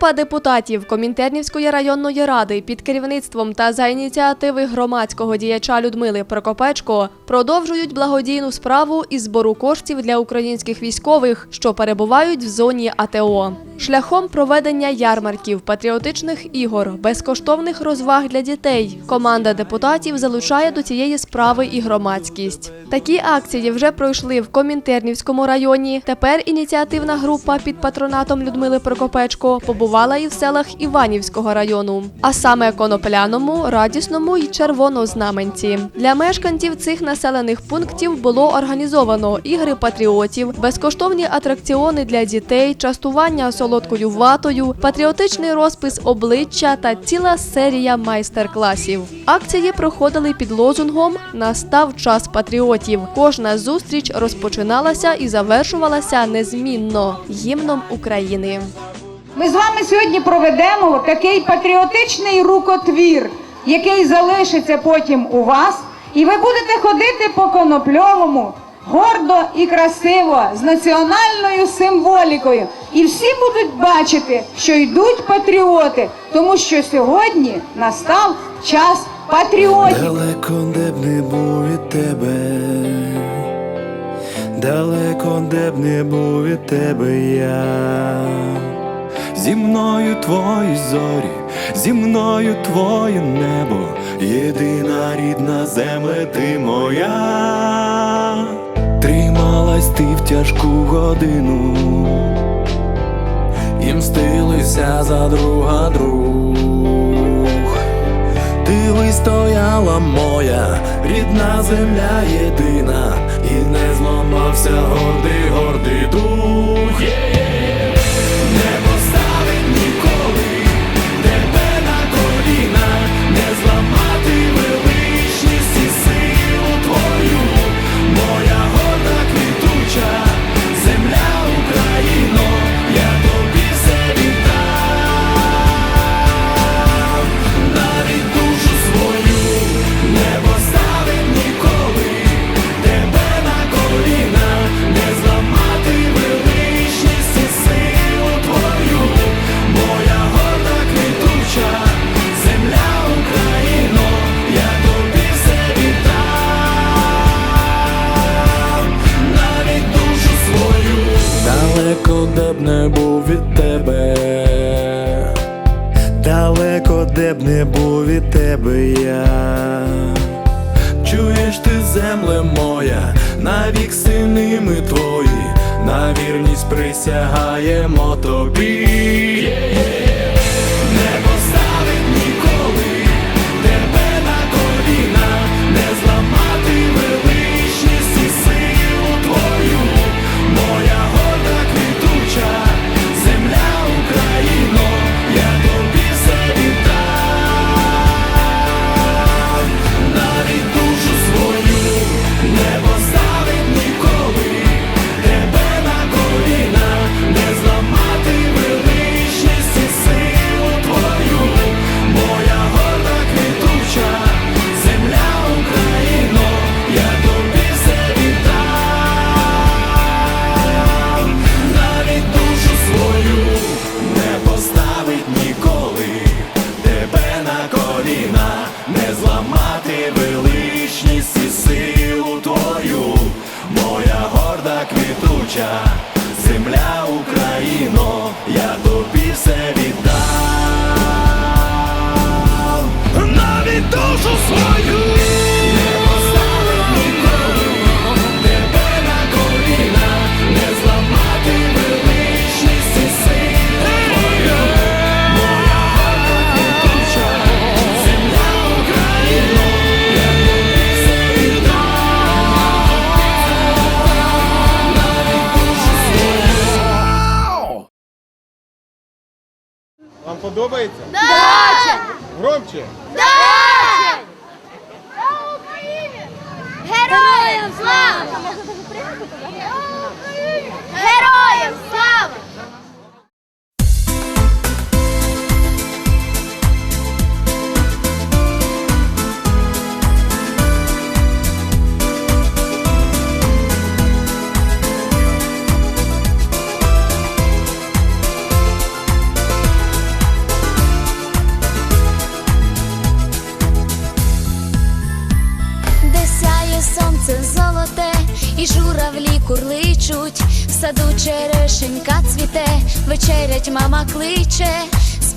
Група депутатів Комінтернівської районної ради під керівництвом та за ініціативи громадського діяча Людмили Прокопечко продовжують благодійну справу із збору коштів для українських військових, що перебувають в зоні АТО. Шляхом проведення ярмарків, патріотичних ігор, безкоштовних розваг для дітей. Команда депутатів залучає до цієї справи і громадськість. Такі акції вже пройшли в Комінтернівському районі. Тепер ініціативна група під патронатом Людмили Прокопечко побувала і в селах Іванівського району, а саме Конопляному, Радісному і Червонознаменці. Для мешканців цих населених пунктів було організовано ігри патріотів, безкоштовні атракціони для дітей, частування солодкою ватою, патріотичний розпис обличчя та ціла серія майстер-класів. Акції проходили під лозунгом Настав час патріотів. Кожна зустріч розпочиналася і завершувалася незмінно гімном України. Ми з вами сьогодні проведемо такий патріотичний рукотвір, який залишиться потім у вас, і ви будете ходити по конопльовому гордо і красиво, з національною символікою. І всі будуть бачити, що йдуть патріоти, тому що сьогодні настав час патріотів. Далеко де б не був від тебе, далеко де б не був від тебе я. Зі мною твої зорі, зі мною твоє небо, єдина рідна земля ти моя. Трималась ти в тяжку годину, і мстилися за друга друг. Ти вистояла моя рідна земля єдина, і не зламався гордий, гордий дух. Величність і силу твою, моя горда квітуча, подобається? Да! Громче! Да! Героям слава! Героям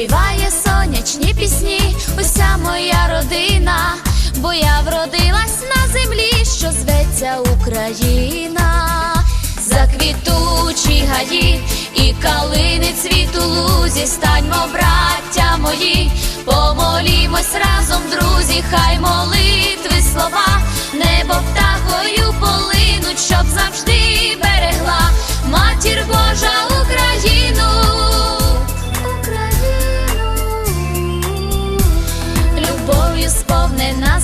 співає сонячні пісні, уся моя родина, бо я вродилась на землі, що зветься Україна, заквітучі гаї і калини цвіту лузі, станьмо, браття мої, помолімось разом, друзі, хай молитви слова, небо птахою полинуть, щоб завжди берегла матір Божа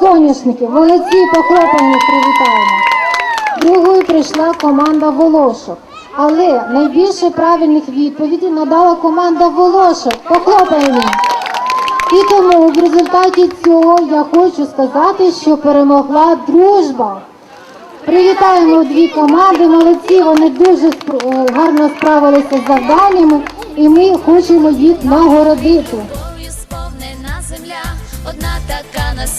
соняшників. Молодці, похлопаємо, привітаємо. Другою прийшла команда Волошок. Але найбільше правильних відповідей надала команда Волошок. Похлопаємо. І тому в результаті цього я хочу сказати, що перемогла дружба. Привітаємо дві команди, молодці, вони дуже е, гарно справилися з завданнями, і ми хочемо їх нагородити.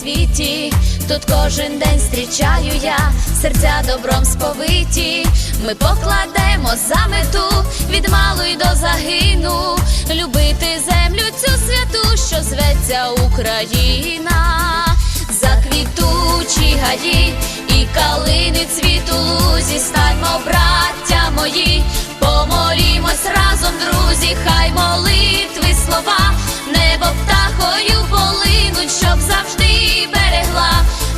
Світі. Тут кожен день зустрічаю я, серця добром сповиті. Ми покладемо за мету від малої до загину, любити землю цю святу, що зветься Україна, заквітучі гаї і калини цвіту лузі, станьмо, браття мої, помолімось разом, друзі, хай молитви слова, небо птахою полинуть, щоб завжди берегла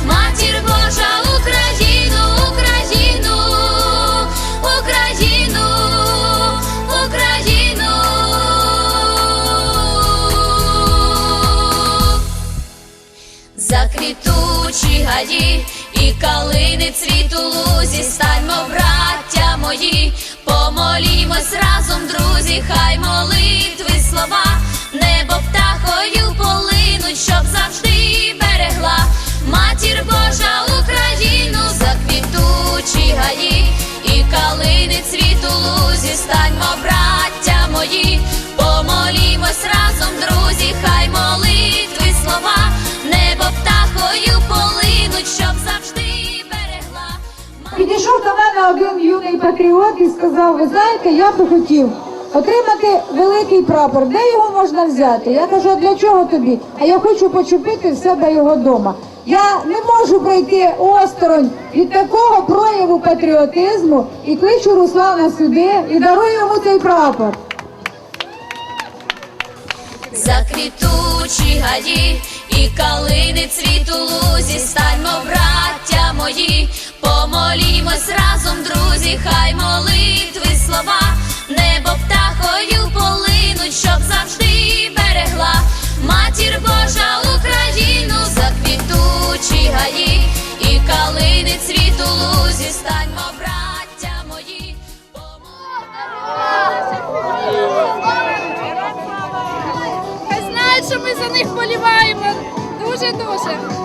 матір Божа Україну, Україну, Україну, Україну. Заквітучі гаї і калини цвіту лузі, станьмо, браття мої, помолімось разом, друзі, хай молитви слова, щоб завжди берегла матір Божа Україну, заквітучі гаї і калини цвіту лузі, станьмо, браття мої, помолімось разом, друзі, хай молитви слова, небо птахою полинуть, щоб завжди берегла. Підійшов до мене один юний патріот і сказав: ви знаєте, я би хотів отримати великий прапор. Де його можна взяти? Я кажу, а для чого тобі? А я хочу почупити в себе його вдома. Я не можу пройти осторонь від такого прояву патріотизму і кличу Руслана сюди і дарую йому цей прапор. Заквітучі гаї і калини цвіту лузі, станьмо, браття мої, помолімось разом, друзі, хай молитви слова, щоб завжди берегла матір Божа Україну, заквітучі гаї і калини цвіту лузі, станьмо, браття мої, Хай знають, що ми за них боліваємо. Дуже-дуже. України,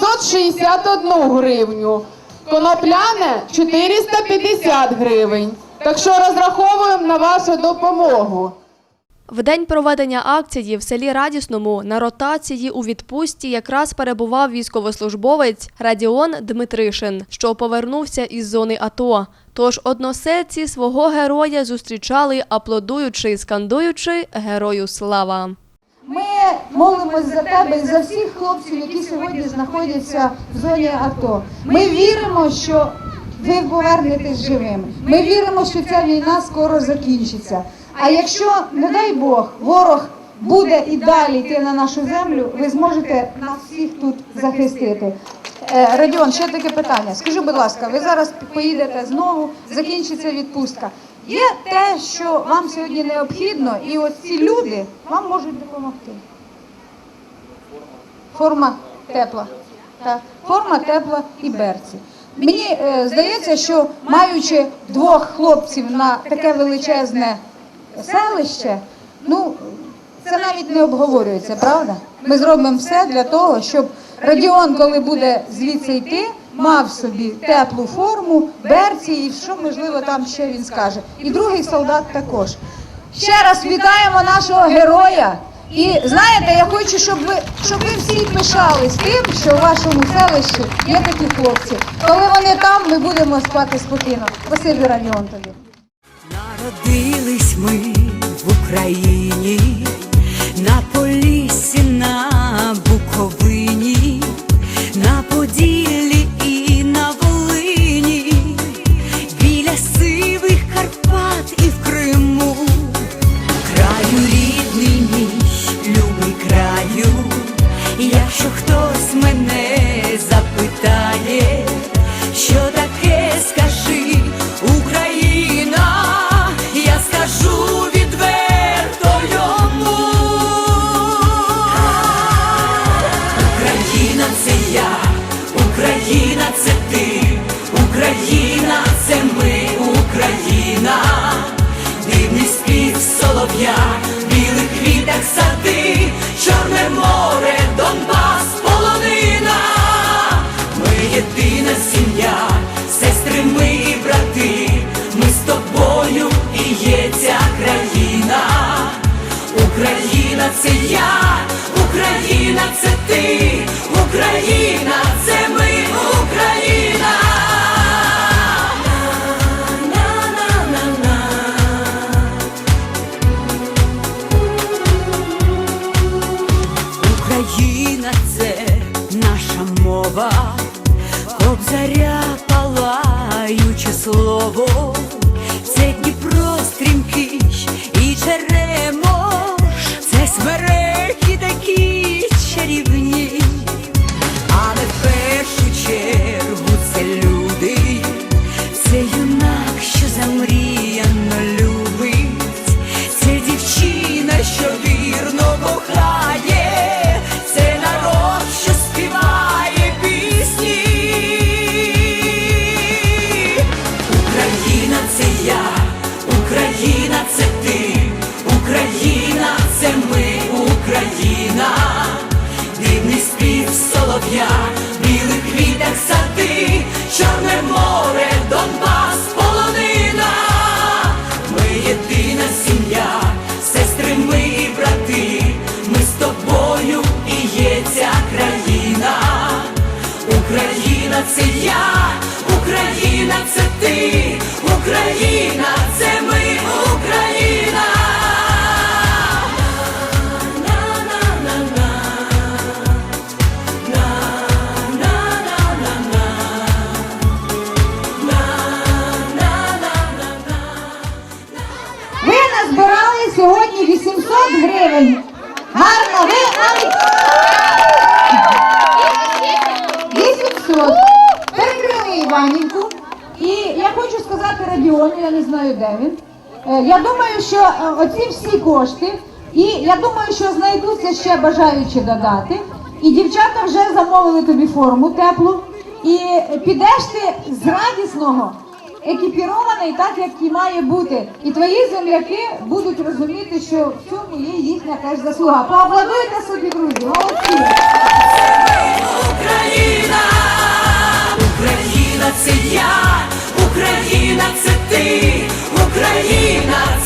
761 гривню, конопляне 450 гривень. Так що розраховуємо на вашу допомогу. В день проведення акції в селі Радісному на ротації у відпустці якраз перебував військовослужбовець Радіон Дмитришин, що повернувся із зони АТО. Тож односельці свого героя зустрічали, аплодуючи і скандуючи Герою слава. Ми молимось за тебе і за всіх хлопців, які сьогодні знаходяться в зоні АТО. Ми віримо, що ви повернетесь живими. Ми віримо, що ця війна скоро закінчиться. А якщо, не дай Бог, ворог буде і далі йти на нашу землю, ви зможете нас всіх тут захистити. Е, Радіон, ще таке питання. Скажи, будь ласка, ви зараз поїдете знову, закінчиться відпустка. Є те, що вам сьогодні необхідно, і ось ці люди вам можуть допомогти. Форма тепла. Так. Форма тепла і берці. Мені е, здається, що маючи двох хлопців на таке величезне селище, ну це навіть не обговорюється, правда? Ми зробимо все для того, щоб Радіон, коли буде звідси йти, мав собі теплу форму, берці і що можливо там ще він скаже. І другий солдат також. Ще раз вітаємо нашого героя. І знаєте, я хочу, щоб ви щоб ви всі пишались тим, що в вашому селищі є такі хлопці. Коли вони там, ми будемо спати спокійно. Спасибі, Радіон тобі. Народились ми в Україні, на Поліссі, це ти, Україна це ми, Україна. Україна це наша мова, кобзаря палаюче слово, оці всі кошти І я думаю, що знайдуться ще бажаючі додати. І дівчата вже замовили тобі форму теплу. І підеш ти з радісного, екіпірований так, як і має бути. І твої земляки будуть розуміти, що в цьому є їхня теж заслуга. Поаплодуйте собі, друзі, молодці! Україна, Україна це я, Україна це ти, Україна це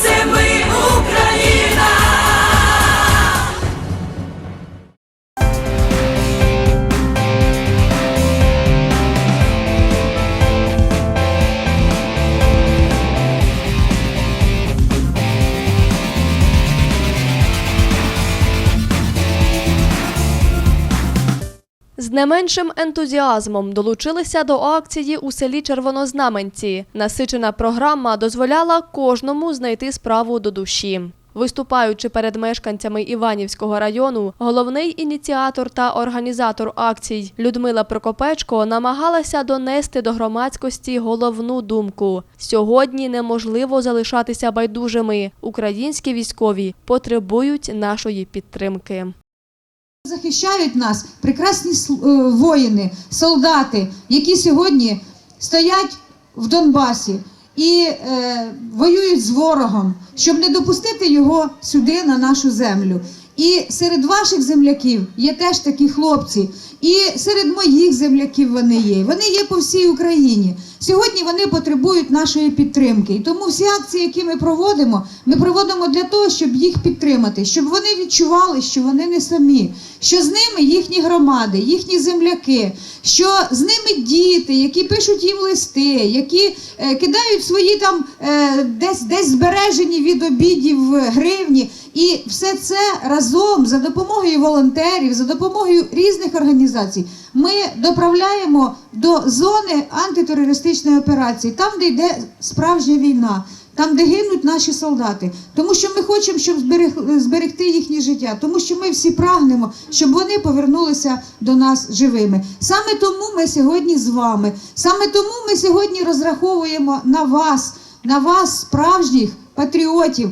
З не меншим ентузіазмом долучилися до акції у селі Червонознаменці. Насичена програма дозволяла кожному знайти справу до душі. Виступаючи перед мешканцями Іванівського району, головний ініціатор та організатор акцій Людмила Прокопечко намагалася донести до громадськості головну думку: сьогодні неможливо залишатися байдужими. Українські військові потребують нашої підтримки. Захищають нас прекрасні е, воїни, солдати, які сьогодні стоять в Донбасі і е, воюють з ворогом, щоб не допустити його сюди, на нашу землю. І серед ваших земляків є теж такі хлопці, і серед моїх земляків вони є. Вони є по всій Україні. Сьогодні вони потребують нашої підтримки. І тому всі акції, які ми проводимо, ми проводимо для того, щоб їх підтримати, щоб вони відчували, що вони не самі, що з ними їхні громади, їхні земляки, що з ними діти, які пишуть їм листи, які е, кидають свої там е, десь десь збережені від обідів гривні. І все це разом за допомогою волонтерів, за допомогою різних організацій, ми доправляємо до зони антитерористичної операції, там, де йде справжня війна, там, де гинуть наші солдати. Тому що ми хочемо, щоб зберег- зберегти їхнє життя, тому що ми всі прагнемо, щоб вони повернулися до нас живими. Саме тому ми сьогодні з вами. Саме тому ми сьогодні розраховуємо на вас, на вас, справжніх патріотів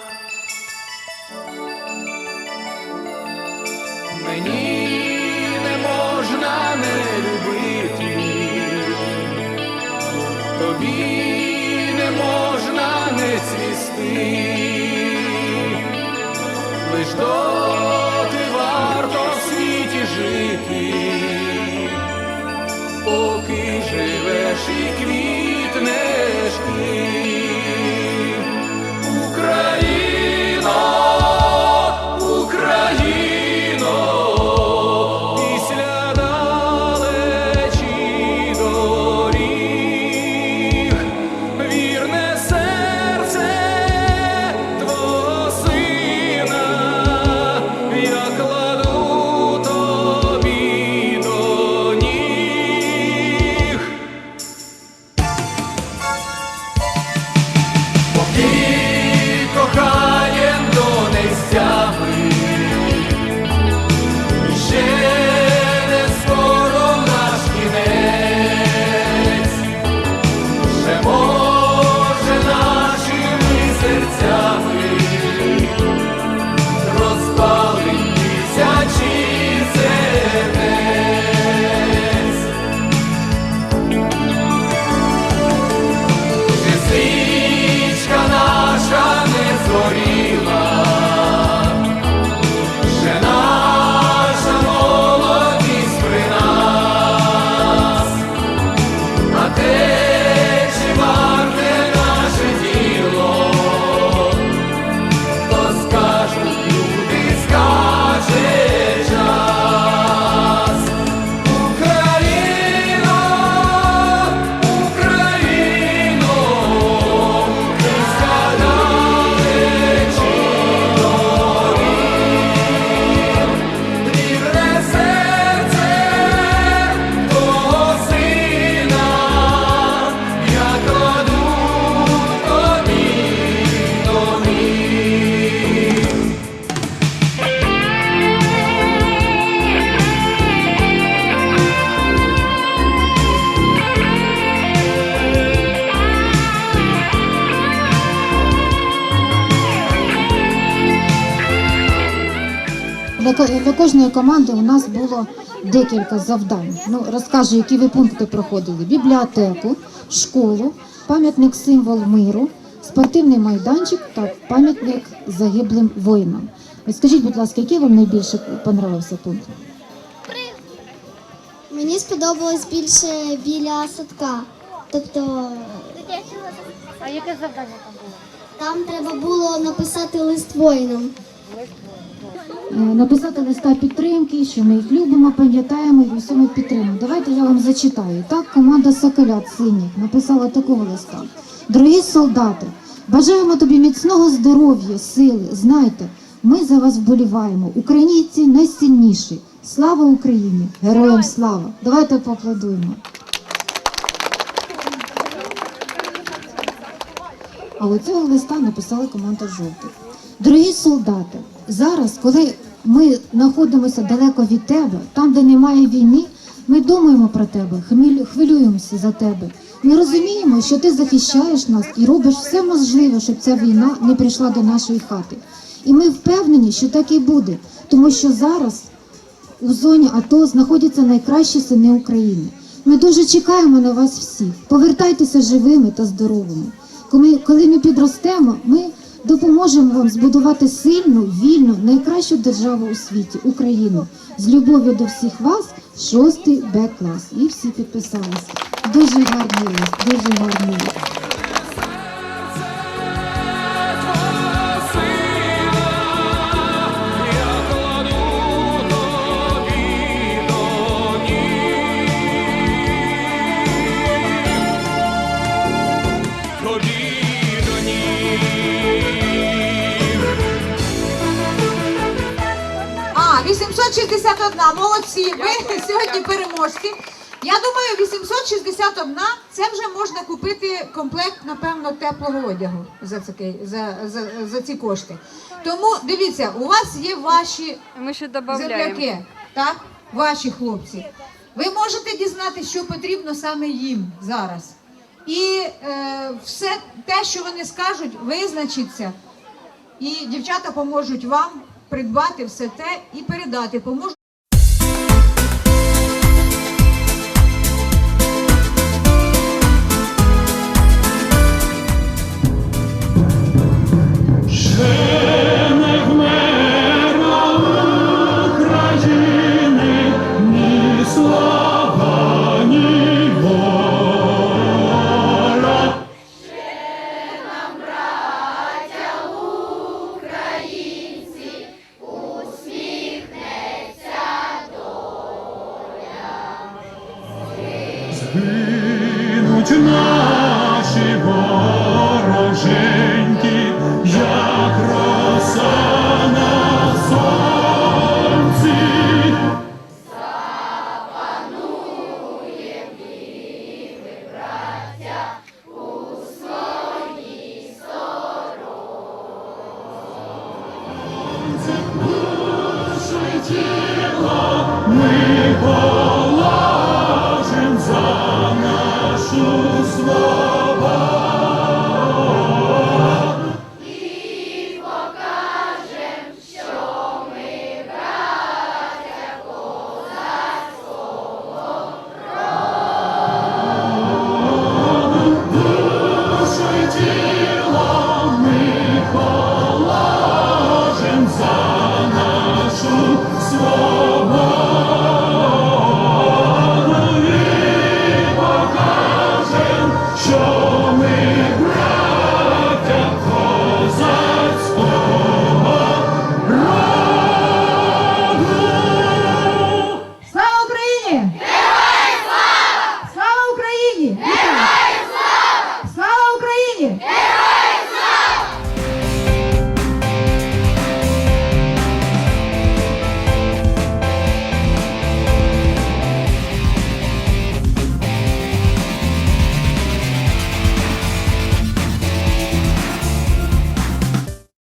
Живеш і для, для кожної команди у нас було декілька завдань. Ну, розкажу, які ви пункти проходили: бібліотеку, школу, пам'ятник символ миру, спортивний майданчик та пам'ятник загиблим воїнам. От Скажіть, будь ласка, який вам найбільше понравився пункт? Мені сподобалось більше біля садка. Тобто А яке завдання там було? там треба було написати лист воїнам. Е, Написати листа підтримки, що ми їх любимо, пам'ятаємо і в усьому підтримуємо. Давайте я вам зачитаю. Так, команда Соколят Синіх написала такого листа. Дорогі солдати, бажаємо тобі міцного здоров'я, сили. Знайте, ми за вас вболіваємо. Українці найсильніші. Слава Україні! Героям слава! Давайте поаплодуємо. А у цього листа написала команда жовтих. Дорогі солдати, зараз, коли ми знаходимося далеко від тебе, там, де немає війни, ми думаємо про тебе, хвилюємося за тебе. Ми розуміємо, що ти захищаєш нас і робиш все можливе, щоб ця війна не прийшла до нашої хати. І ми впевнені, що так і буде, тому що зараз у зоні АТО знаходяться найкращі сини України. Ми дуже чекаємо на вас всіх. Повертайтеся живими та здоровими. Коли ми підростемо, ми допоможемо вам збудувати сильну, вільну, найкращу державу у світі Україну. З любов'ю до всіх вас, шостий Б клас. І всі підписалися. Дуже гарний лист, дуже гарний лист. 861, молодці. Ви сьогодні переможці. Я думаю, 861 це вже можна купити комплект, напевно, теплого одягу за, такий, за, за, за ці кошти. Тому дивіться, у вас є ваші Ми ще земляки, так? Ваші хлопці. Ви можете дізнатися, що потрібно саме їм зараз. І е, все те, що вони скажуть, визначиться. І дівчата поможуть вам придбати все те і передати. Поможуть. Згинуть наші ворожі